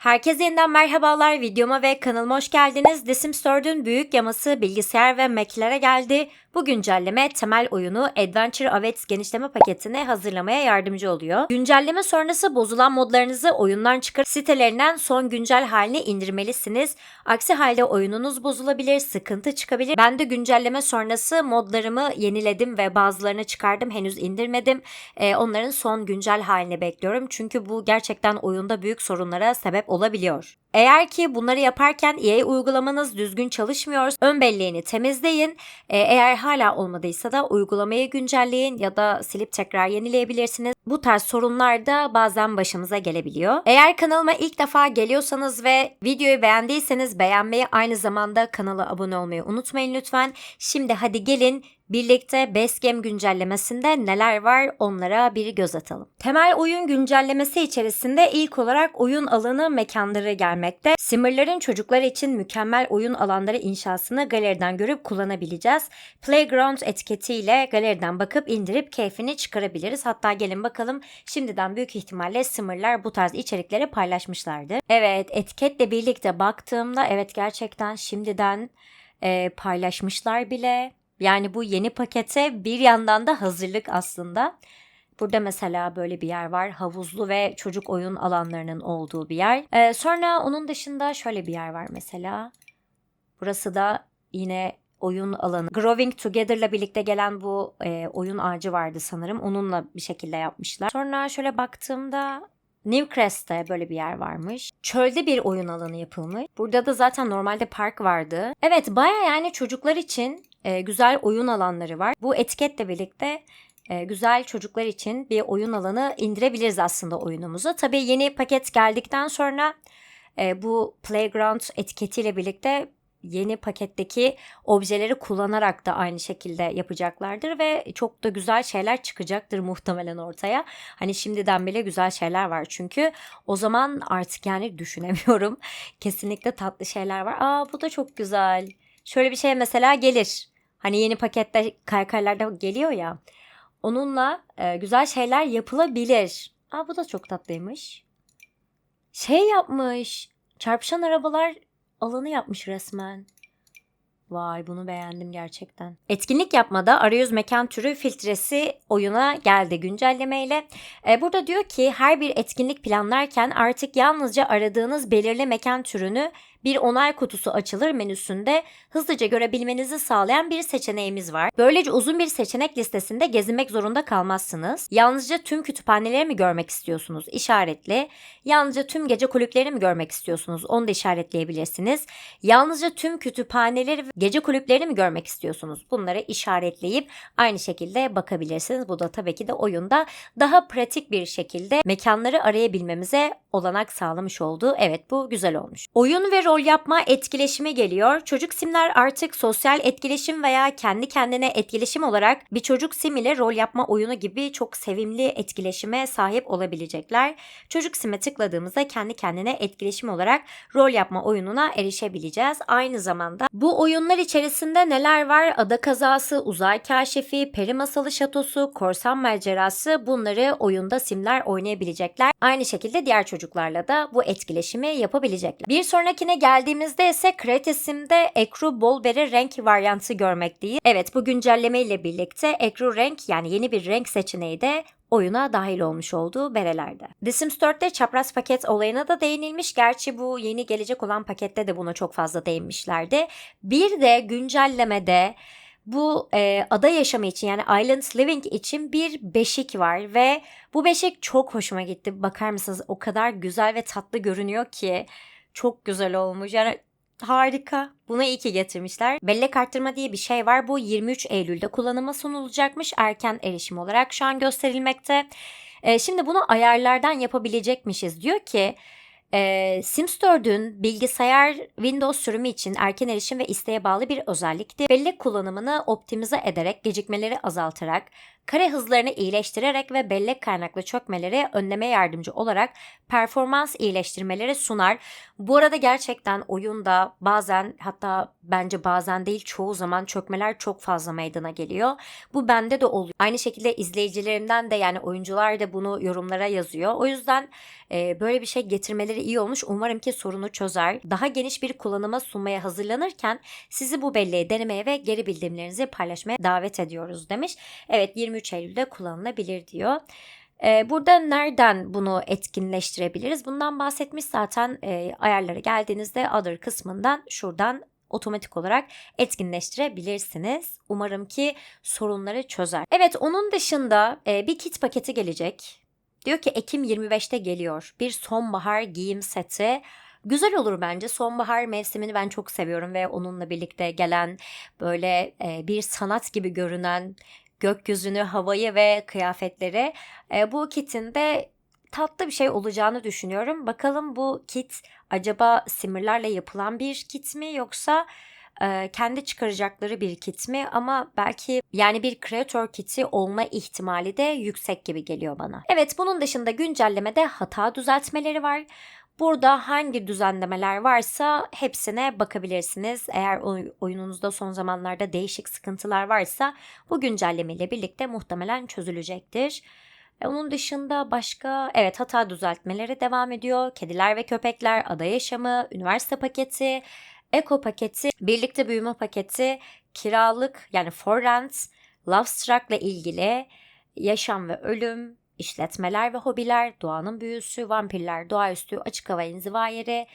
Herkese yeniden merhabalar videoma ve kanalıma hoş geldiniz. The Sims 4'ün büyük yaması bilgisayar ve Mac'lere geldi. Bu güncelleme temel oyunu Adventure Awaits genişleme paketini hazırlamaya yardımcı oluyor. Güncelleme sonrası bozulan modlarınızı oyundan çıkarıp sitelerinden son güncel halini indirmelisiniz. Aksi halde oyununuz bozulabilir, sıkıntı çıkabilir. Ben de güncelleme sonrası modlarımı yeniledim ve bazılarını çıkardım. Henüz indirmedim. Ee, onların son güncel halini bekliyorum. Çünkü bu gerçekten oyunda büyük sorunlara sebep olabiliyor. Eğer ki bunları yaparken EA uygulamanız düzgün çalışmıyor, ön belleğini temizleyin. Ee, eğer hala olmadıysa da uygulamayı güncelleyin ya da silip tekrar yenileyebilirsiniz. Bu tarz sorunlar da bazen başımıza gelebiliyor. Eğer kanalıma ilk defa geliyorsanız ve videoyu beğendiyseniz beğenmeyi aynı zamanda kanala abone olmayı unutmayın lütfen. Şimdi hadi gelin Birlikte Basecamp güncellemesinde neler var onlara bir göz atalım. Temel oyun güncellemesi içerisinde ilk olarak oyun alanı mekanları gelmekte. Simmer'ların çocuklar için mükemmel oyun alanları inşasını galeriden görüp kullanabileceğiz. Playground etiketiyle galeriden bakıp indirip keyfini çıkarabiliriz. Hatta gelin bakalım şimdiden büyük ihtimalle Simmer'lar bu tarz içerikleri paylaşmışlardı. Evet etiketle birlikte baktığımda evet gerçekten şimdiden e, paylaşmışlar bile. Yani bu yeni pakete bir yandan da hazırlık aslında. Burada mesela böyle bir yer var. Havuzlu ve çocuk oyun alanlarının olduğu bir yer. Ee, sonra onun dışında şöyle bir yer var mesela. Burası da yine oyun alanı. Growing Together'la birlikte gelen bu e, oyun ağacı vardı sanırım. Onunla bir şekilde yapmışlar. Sonra şöyle baktığımda Newcrest'te böyle bir yer varmış. Çölde bir oyun alanı yapılmış. Burada da zaten normalde park vardı. Evet baya yani çocuklar için e, güzel oyun alanları var. Bu etiketle birlikte güzel çocuklar için bir oyun alanı indirebiliriz aslında oyunumuzu. Tabii yeni paket geldikten sonra e, bu playground etiketiyle birlikte yeni paketteki objeleri kullanarak da aynı şekilde yapacaklardır ve çok da güzel şeyler çıkacaktır muhtemelen ortaya. Hani şimdiden bile güzel şeyler var çünkü o zaman artık yani düşünemiyorum. Kesinlikle tatlı şeyler var. Aa bu da çok güzel. Şöyle bir şey mesela gelir. Hani yeni pakette kaykaylarda geliyor ya. Onunla e, güzel şeyler yapılabilir. Aa bu da çok tatlıymış. Şey yapmış. Çarpışan arabalar alanı yapmış resmen. Vay bunu beğendim gerçekten. Etkinlik yapmada arayüz mekan türü filtresi oyuna geldi güncellemeyle. Ee, burada diyor ki her bir etkinlik planlarken artık yalnızca aradığınız belirli mekan türünü bir onay kutusu açılır menüsünde hızlıca görebilmenizi sağlayan bir seçeneğimiz var. Böylece uzun bir seçenek listesinde gezinmek zorunda kalmazsınız. Yalnızca tüm kütüphaneleri mi görmek istiyorsunuz? İşaretli. Yalnızca tüm gece kulüplerini mi görmek istiyorsunuz? Onu da işaretleyebilirsiniz. Yalnızca tüm kütüphaneleri ve gece kulüplerini mi görmek istiyorsunuz? Bunları işaretleyip aynı şekilde bakabilirsiniz. Bu da tabii ki de oyunda daha pratik bir şekilde mekanları arayabilmemize olanak sağlamış oldu. Evet bu güzel olmuş. Oyun ve rol yapma etkileşimi geliyor. Çocuk simler artık sosyal etkileşim veya kendi kendine etkileşim olarak bir çocuk sim ile rol yapma oyunu gibi çok sevimli etkileşime sahip olabilecekler. Çocuk sime tıkladığımızda kendi kendine etkileşim olarak rol yapma oyununa erişebileceğiz. Aynı zamanda bu oyunlar içerisinde neler var? Ada kazası, uzay kaşifi, peri masalı şatosu, korsan macerası bunları oyunda simler oynayabilecekler. Aynı şekilde diğer çocuklarla da bu etkileşimi yapabilecekler. Bir sonrakine geldiğimizde ise Create Sim'de Ekru Bolberry renk varyantı görmekteyiz. Evet bu güncelleme ile birlikte Ekru renk yani yeni bir renk seçeneği de oyuna dahil olmuş olduğu berelerde. The Sims 4'te çapraz paket olayına da değinilmiş. Gerçi bu yeni gelecek olan pakette de buna çok fazla değinmişlerdi. Bir de güncellemede bu e, ada yaşamı için yani Island Living için bir beşik var ve bu beşik çok hoşuma gitti. Bakar mısınız o kadar güzel ve tatlı görünüyor ki çok güzel olmuş. Yani harika. Bunu iyi ki getirmişler. Bellek arttırma diye bir şey var. Bu 23 Eylül'de kullanıma sunulacakmış. Erken erişim olarak şu an gösterilmekte. E, şimdi bunu ayarlardan yapabilecekmişiz. Diyor ki e, Sims 4'ün bilgisayar Windows sürümü için erken erişim ve isteğe bağlı bir özellikti. Bellek kullanımını optimize ederek, gecikmeleri azaltarak, kare hızlarını iyileştirerek ve bellek kaynaklı çökmeleri önlemeye yardımcı olarak performans iyileştirmeleri sunar. Bu arada gerçekten oyunda bazen hatta bence bazen değil çoğu zaman çökmeler çok fazla meydana geliyor. Bu bende de oluyor. Aynı şekilde izleyicilerimden de yani oyuncular da bunu yorumlara yazıyor. O yüzden e, böyle bir şey getirmeleri belleleri iyi olmuş. Umarım ki sorunu çözer. Daha geniş bir kullanıma sunmaya hazırlanırken sizi bu belleği denemeye ve geri bildirimlerinizi paylaşmaya davet ediyoruz demiş. Evet 23 Eylül'de kullanılabilir diyor. Ee, burada nereden bunu etkinleştirebiliriz? Bundan bahsetmiş zaten e, ayarlara geldiğinizde Other kısmından şuradan otomatik olarak etkinleştirebilirsiniz. Umarım ki sorunları çözer. Evet onun dışında e, bir kit paketi gelecek. Diyor ki Ekim 25'te geliyor. Bir sonbahar giyim seti. Güzel olur bence. Sonbahar mevsimini ben çok seviyorum ve onunla birlikte gelen böyle e, bir sanat gibi görünen gökyüzünü, havayı ve kıyafetleri. E, bu kitin de tatlı bir şey olacağını düşünüyorum. Bakalım bu kit acaba simürlerle yapılan bir kit mi yoksa kendi çıkaracakları bir kit mi ama belki yani bir kreatör kiti olma ihtimali de yüksek gibi geliyor bana. Evet bunun dışında güncellemede hata düzeltmeleri var. Burada hangi düzenlemeler varsa hepsine bakabilirsiniz. Eğer oyununuzda son zamanlarda değişik sıkıntılar varsa bu güncelleme ile birlikte muhtemelen çözülecektir. E, onun dışında başka evet hata düzeltmeleri devam ediyor. Kediler ve köpekler, ada yaşamı, üniversite paketi, eko paketi, birlikte büyüme paketi, kiralık yani for rent, love struck ile ilgili yaşam ve ölüm, işletmeler ve hobiler, doğanın büyüsü, vampirler, doğaüstü, açık hava inziva yeri,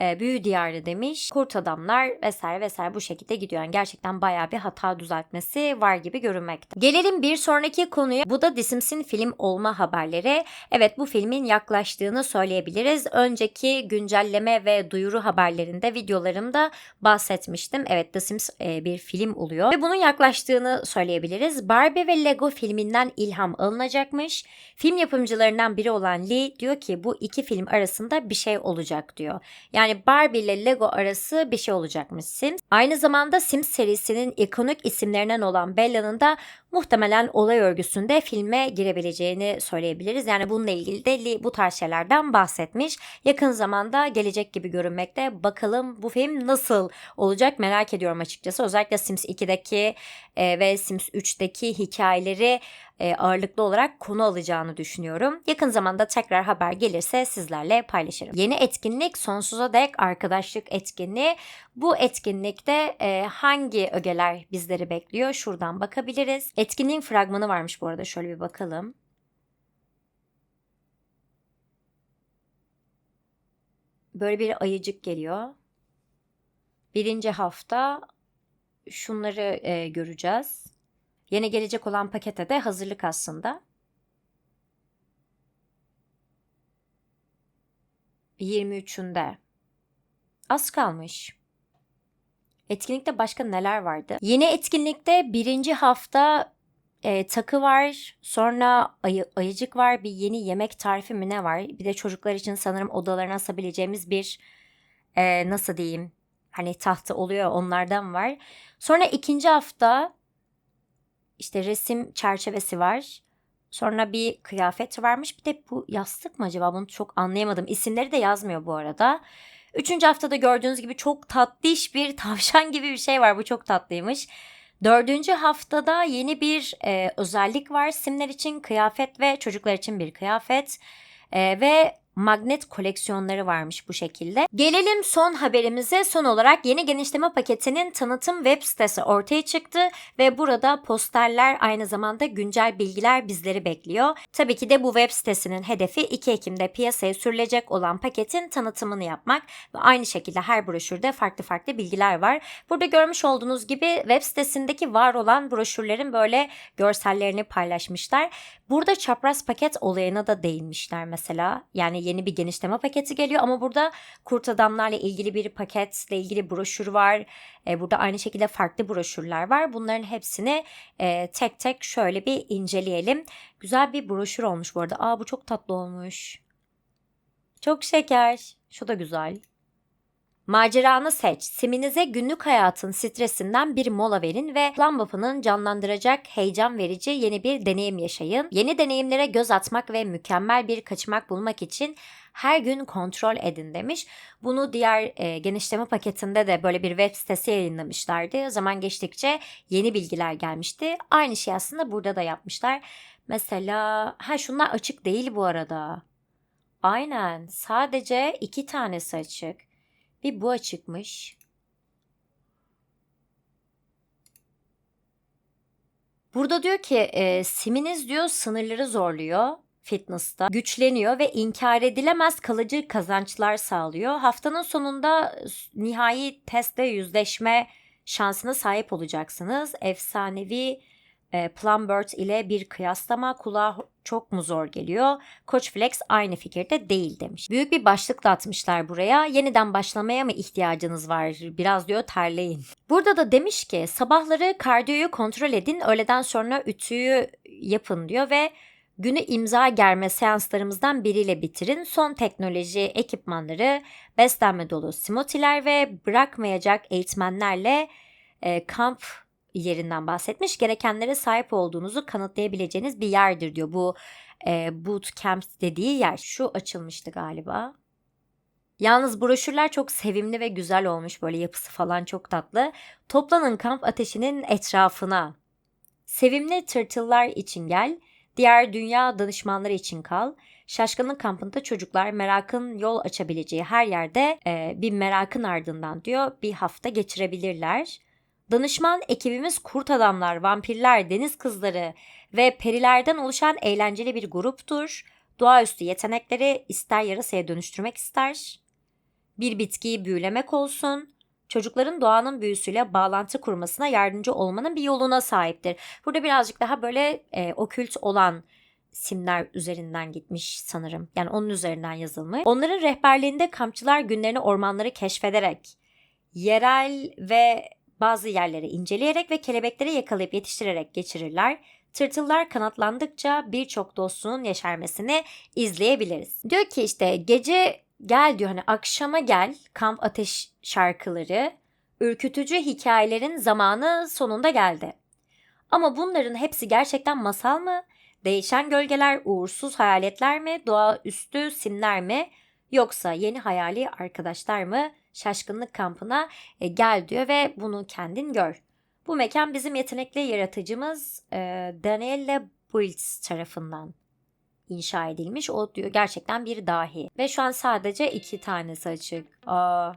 e, büyü diyarı demiş. Kurt adamlar vesaire vesaire bu şekilde gidiyor. Yani gerçekten bayağı bir hata düzeltmesi var gibi görünmekte. Gelelim bir sonraki konuya. Bu da The Sims'in film olma haberleri. Evet bu filmin yaklaştığını söyleyebiliriz. Önceki güncelleme ve duyuru haberlerinde videolarımda bahsetmiştim. Evet The Sims e, bir film oluyor. Ve bunun yaklaştığını söyleyebiliriz. Barbie ve Lego filminden ilham alınacakmış. Film yapımcılarından biri olan Lee diyor ki bu iki film arasında bir şey olacak diyor. Yani yani Barbie ile Lego arası bir şey olacakmış Sims. Aynı zamanda Sims serisinin ikonik isimlerinden olan Bella'nın da muhtemelen olay örgüsünde filme girebileceğini söyleyebiliriz. Yani bununla ilgili de Lee bu tarz şeylerden bahsetmiş. Yakın zamanda gelecek gibi görünmekte. Bakalım bu film nasıl olacak merak ediyorum açıkçası. Özellikle Sims 2'deki e, ve Sims 3'teki hikayeleri e, ağırlıklı olarak konu alacağını düşünüyorum. Yakın zamanda tekrar haber gelirse sizlerle paylaşırım. Yeni etkinlik sonsuza dek arkadaşlık etkinliği. Bu etkinlikte e, hangi ögeler bizleri bekliyor? Şuradan bakabiliriz. Etkinliğin fragmanı varmış bu arada. Şöyle bir bakalım. Böyle bir ayıcık geliyor. Birinci hafta şunları e, göreceğiz. Yeni gelecek olan pakete de hazırlık aslında. 23'ünde. Az kalmış. Etkinlikte başka neler vardı? Yeni etkinlikte birinci hafta e, takı var. Sonra ayı, ayıcık var. Bir yeni yemek tarifi mi ne var? Bir de çocuklar için sanırım odalarına asabileceğimiz bir e, nasıl diyeyim hani tahta oluyor onlardan var. Sonra ikinci hafta işte resim çerçevesi var. Sonra bir kıyafet varmış. Bir de bu yastık mı acaba? Bunu çok anlayamadım. İsimleri de yazmıyor bu arada. Üçüncü haftada gördüğünüz gibi çok tatlış bir tavşan gibi bir şey var. Bu çok tatlıymış. Dördüncü haftada yeni bir e, özellik var. Simler için kıyafet ve çocuklar için bir kıyafet. E, ve magnet koleksiyonları varmış bu şekilde. Gelelim son haberimize. Son olarak yeni genişleme paketinin tanıtım web sitesi ortaya çıktı ve burada posterler aynı zamanda güncel bilgiler bizleri bekliyor. Tabii ki de bu web sitesinin hedefi 2 Ekim'de piyasaya sürülecek olan paketin tanıtımını yapmak ve aynı şekilde her broşürde farklı farklı bilgiler var. Burada görmüş olduğunuz gibi web sitesindeki var olan broşürlerin böyle görsellerini paylaşmışlar. Burada çapraz paket olayına da değinmişler mesela. Yani yeni bir genişleme paketi geliyor ama burada kurt adamlarla ilgili bir paketle ilgili broşür var. E, burada aynı şekilde farklı broşürler var. Bunların hepsini e, tek tek şöyle bir inceleyelim. Güzel bir broşür olmuş bu arada. Aa bu çok tatlı olmuş. Çok şeker. Şu da güzel. Maceranı seç. Siminize günlük hayatın stresinden bir mola verin ve Lambap'ının canlandıracak heyecan verici yeni bir deneyim yaşayın. Yeni deneyimlere göz atmak ve mükemmel bir kaçmak bulmak için her gün kontrol edin demiş. Bunu diğer e, genişleme paketinde de böyle bir web sitesi yayınlamışlardı. Zaman geçtikçe yeni bilgiler gelmişti. Aynı şey aslında burada da yapmışlar. Mesela ha şunlar açık değil bu arada. Aynen. Sadece iki tanesi açık. Bir bu açıkmış. Burada diyor ki e, siminiz diyor sınırları zorluyor fitness'ta. Güçleniyor ve inkar edilemez kalıcı kazançlar sağlıyor. Haftanın sonunda nihai testte yüzleşme şansına sahip olacaksınız. Efsanevi e, Plumbird ile bir kıyaslama kulağa çok mu zor geliyor? Coach Flex aynı fikirde değil demiş. Büyük bir başlıkla atmışlar buraya. Yeniden başlamaya mı ihtiyacınız var? Biraz diyor terleyin. Burada da demiş ki sabahları kardiyoyu kontrol edin, öğleden sonra ütüyü yapın diyor ve günü imza germe seanslarımızdan biriyle bitirin. Son teknoloji ekipmanları, beslenme dolu simotiler ve bırakmayacak eğitmenlerle e, kamp yerinden bahsetmiş. Gerekenlere sahip olduğunuzu kanıtlayabileceğiniz bir yerdir diyor. Bu e, boot camp dediği yer. Şu açılmıştı galiba. Yalnız broşürler çok sevimli ve güzel olmuş. Böyle yapısı falan çok tatlı. Toplanın kamp ateşinin etrafına. Sevimli tırtıllar için gel. Diğer dünya danışmanları için kal. Şaşkınlık kampında çocuklar merakın yol açabileceği her yerde e, bir merakın ardından diyor bir hafta geçirebilirler. Danışman ekibimiz kurt adamlar, vampirler, deniz kızları ve perilerden oluşan eğlenceli bir gruptur. Doğaüstü yetenekleri ister yarasaya dönüştürmek ister. Bir bitkiyi büyülemek olsun. Çocukların doğanın büyüsüyle bağlantı kurmasına yardımcı olmanın bir yoluna sahiptir. Burada birazcık daha böyle e, okült olan simler üzerinden gitmiş sanırım. Yani onun üzerinden yazılmış. Onların rehberliğinde kampçılar günlerini ormanları keşfederek yerel ve bazı yerleri inceleyerek ve kelebekleri yakalayıp yetiştirerek geçirirler. Tırtıllar kanatlandıkça birçok dostluğun yeşermesini izleyebiliriz. Diyor ki işte gece gel diyor hani akşama gel kamp ateş şarkıları, ürkütücü hikayelerin zamanı sonunda geldi. Ama bunların hepsi gerçekten masal mı? Değişen gölgeler, uğursuz hayaletler mi? Doğaüstü simler mi? Yoksa yeni hayali arkadaşlar mı? Şaşkınlık kampına e, gel diyor ve bunu kendin gör. Bu mekan bizim yetenekli yaratıcımız e, Danielle Bultz tarafından inşa edilmiş. O diyor gerçekten bir dahi. Ve şu an sadece iki tanesi açık. Aa,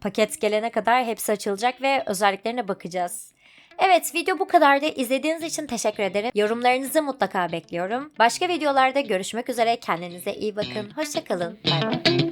paket gelene kadar hepsi açılacak ve özelliklerine bakacağız. Evet video bu kadardı. İzlediğiniz için teşekkür ederim. Yorumlarınızı mutlaka bekliyorum. Başka videolarda görüşmek üzere. Kendinize iyi bakın. Hoşçakalın. Bay bay.